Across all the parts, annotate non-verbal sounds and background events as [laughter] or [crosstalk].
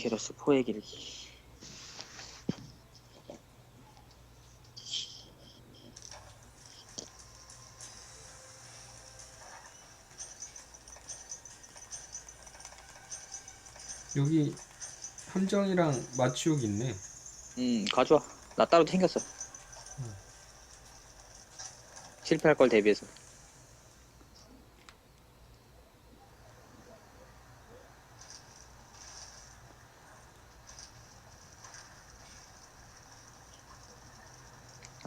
게러스 포의 길기. 여기 함정이랑 마취옥 있네. 음, 가져와. 나 따로 챙겼어. 실패할 걸 대비해서.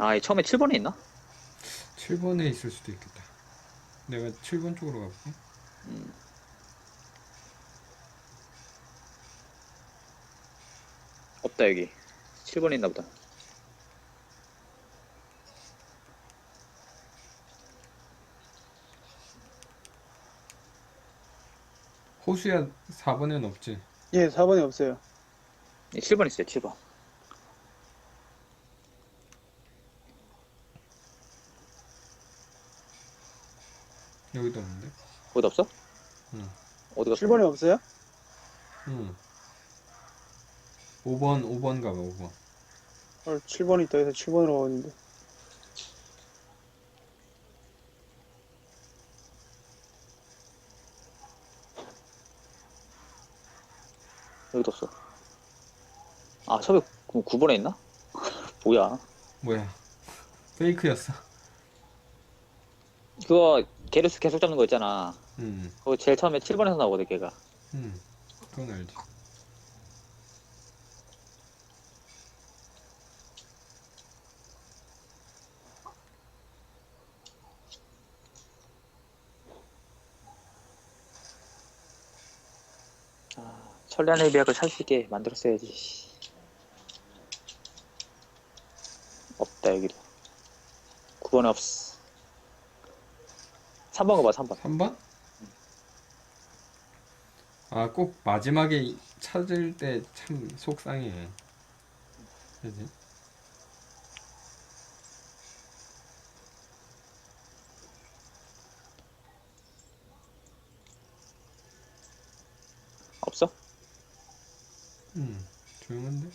아, 이 처음에 7번에 있나? 7번에 있을 수도 있겠다. 내가 7번 쪽으로 가볼게. 없다, 여기. 7번에 있나 보다. 호수야 4번엔 없지. 예, 4번에 없어요. 7번 있어요, 7번. 여기도 없는데. 어디 없어? 응. 어디 갔어? 7번에 없어요? 응. 5번 5번 가봐 5번. 헐, 7번이 있다 해서 7번으로 가는데. 여기도 없어. 아, 섭외 9번에 있나? [laughs] 뭐야. 뭐야? 페이크였어. 그거, 게르스 계속 잡는 거 있잖아. 응. 그거 제일 처음에 7번에서 나오거든, 걔가. 응. 그건 알지. 천리안의 비약을 살 수 있게 만들었어야지. 씨. 없다, 여기도. 9번에 없어. 3번 가봐, 3번. 3번? 아, 꼭 마지막에 찾을 때 참 속상해. 그지? 없어? 응. 조용한데?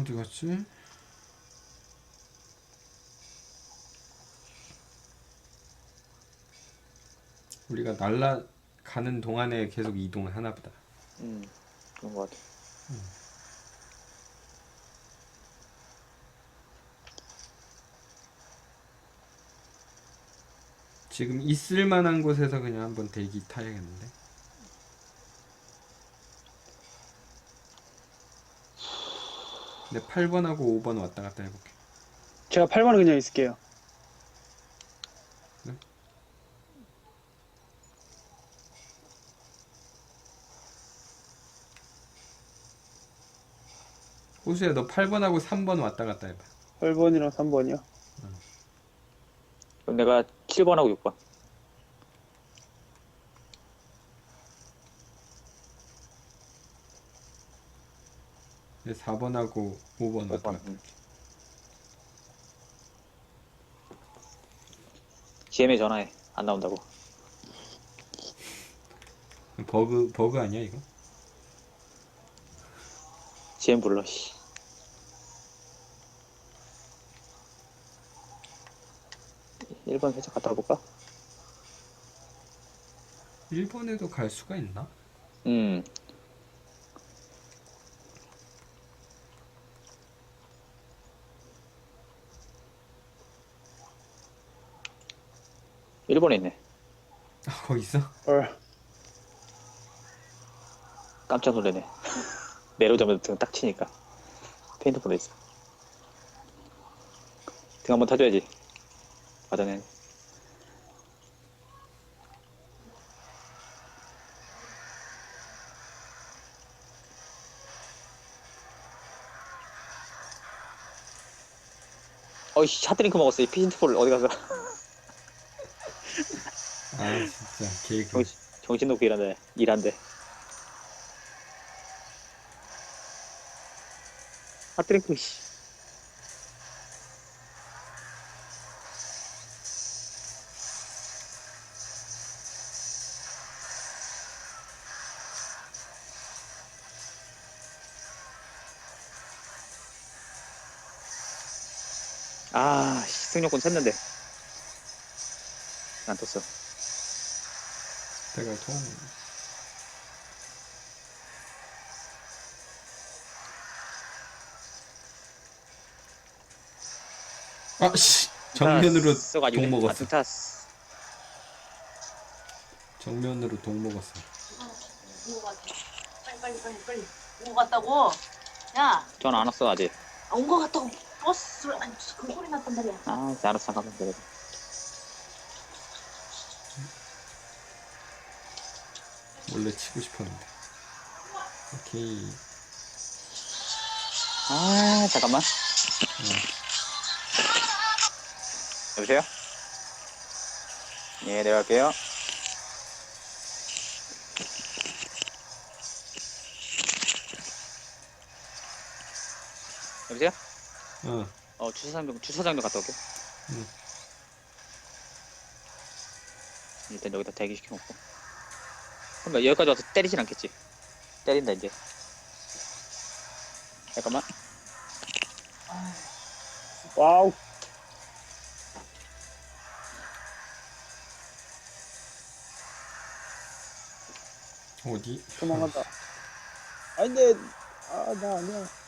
어디 갔지? 우리가 날아가는 동안에 계속 이동을 하나 보다. 음, 그런 거 같아. 지금 있을 만한 곳에서 그냥 한번 대기 타야겠는데. 근데 8번하고 5번 왔다 갔다 해볼게. 제가 8번에 그냥 있을게요. 네? 호수야, 너 8번하고 3번 왔다 갔다 해봐. 8번이랑 3번이요. 그럼 내가 7번하고 6번. 4번하고 5번 왔다 5번. 갔다. 음. GM에 전화해. 안 나온다고. 버그, 버그 아니야, 이거? GM 불러, 씨. 일번 살짝 갔다 와볼까? 1번에도 갈 수가 있나? 음. 일본에 있네. 아, 거기 있어? 헐, 깜짝 놀래네. [laughs] 내려오자마자 등 딱 치니까. 페인트볼에 있어. 등 한번 타줘야지. 받아내. 어이씨, 샷드링크 먹었어. 이 페인트볼 어디 가서. 아 진짜 개그. 정신, 정신 놓고 일하네. 일한대. 하트랭크 씨. 아, 시승용권 쳤는데. 안 떴어. 대갈통. 아, 씨. 정면으로 써가지고 동 먹었어. 아, 등타스. 정면으로 동 먹었어. 온거 같아. 빨리 빨리 빨리 빨리. 온거 같다고. 야, 전화 안 왔어, 아직. 온거 같다고. 버스 소리 아니 무슨 그 소리 났단 말이야. 아, 알았어, 잠깐만 기다려. 원래 치고 싶었는데. 오케이. 아, 잠깐만. 여보세요? 예, 내려갈게요. 여보세요? 어. 어, 주차장도, 주차장도 갔다 올게. 응. 일단 여기다 대기시켜 놓고. 그럼 여기까지 와서 때리진 않겠지? 때린다, 이제. 잠깐만. 와우. 어디? 도망간다. [laughs] 아닌데, 아, 나 아니야.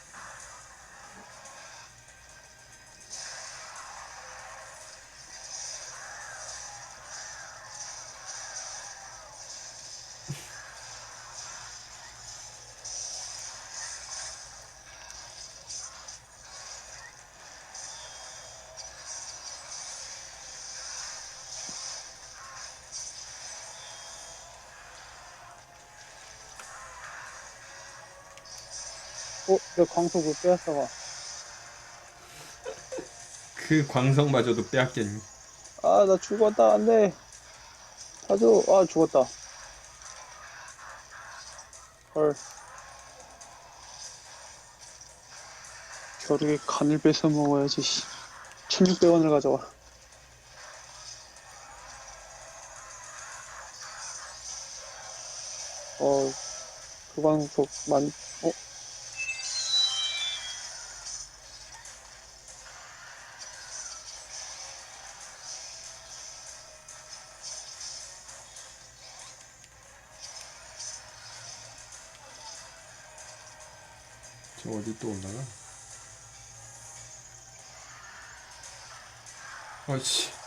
어, 내 광석 왜 빼앗아가? 그 광석마저도 빼앗겼니? 아, 나 죽었다. 안 돼. 가져. 아, 죽었다. 헐. 겨루게 간을 뺏어 먹어야지, 씨. 1600원을 가져와. 어, 그 광석 만, 저 어디 또 올라가? 아이씨.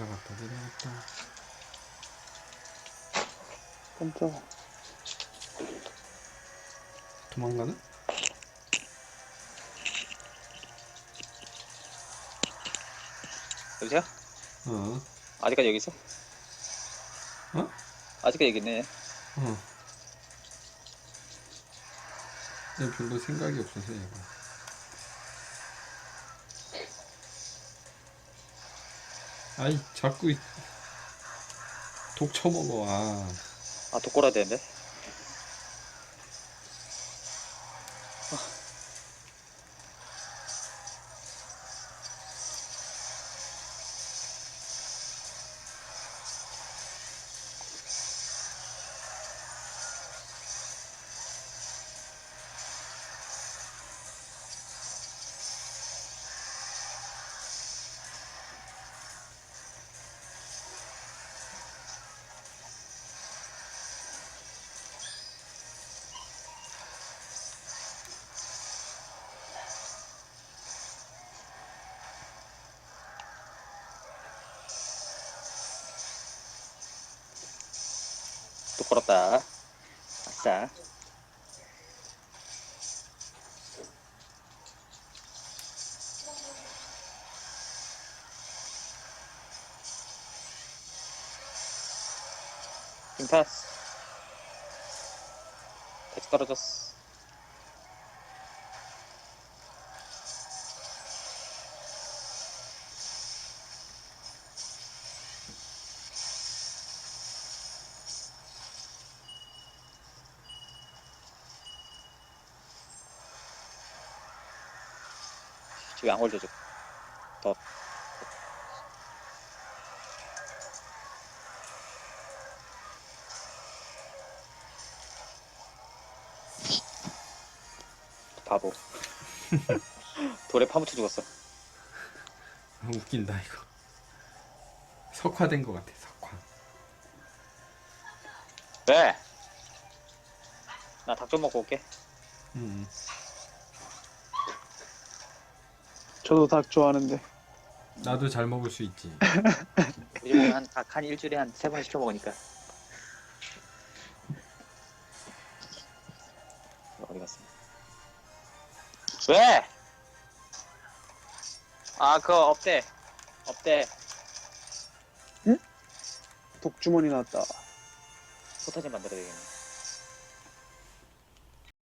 올라갔다 내려갔다 깜짝아. 도망가나? 여보세요? 어, 아직까지 여기 있어? 어? 아직까지 여기 있네. 어. 얘 별로 생각이 없어서 얘가. 아이 자꾸 이- 독 처먹어 아 아, 독고라 되는데? 독고랐다. 아싸. 빙파스. 다시 떨어졌어. 집에 안 걸려줘. 더. 바보. [laughs] 돌에 파묻혀 죽었어. 아, 웃긴다 이거. 석화된 것 같아 석화. 왜? 나 닭 좀 먹고 올게. 음. 저도 닭 좋아하는데. 나도 잘 먹을 수 있지. [laughs] 우리 보면 한, 닭 한 일주일에 한 세 번 시켜 먹으니까. 어디 갔어? 왜? 아, 그거 없대. 없대. 독주머니 나왔다. 포타지 만들어야 되겠네.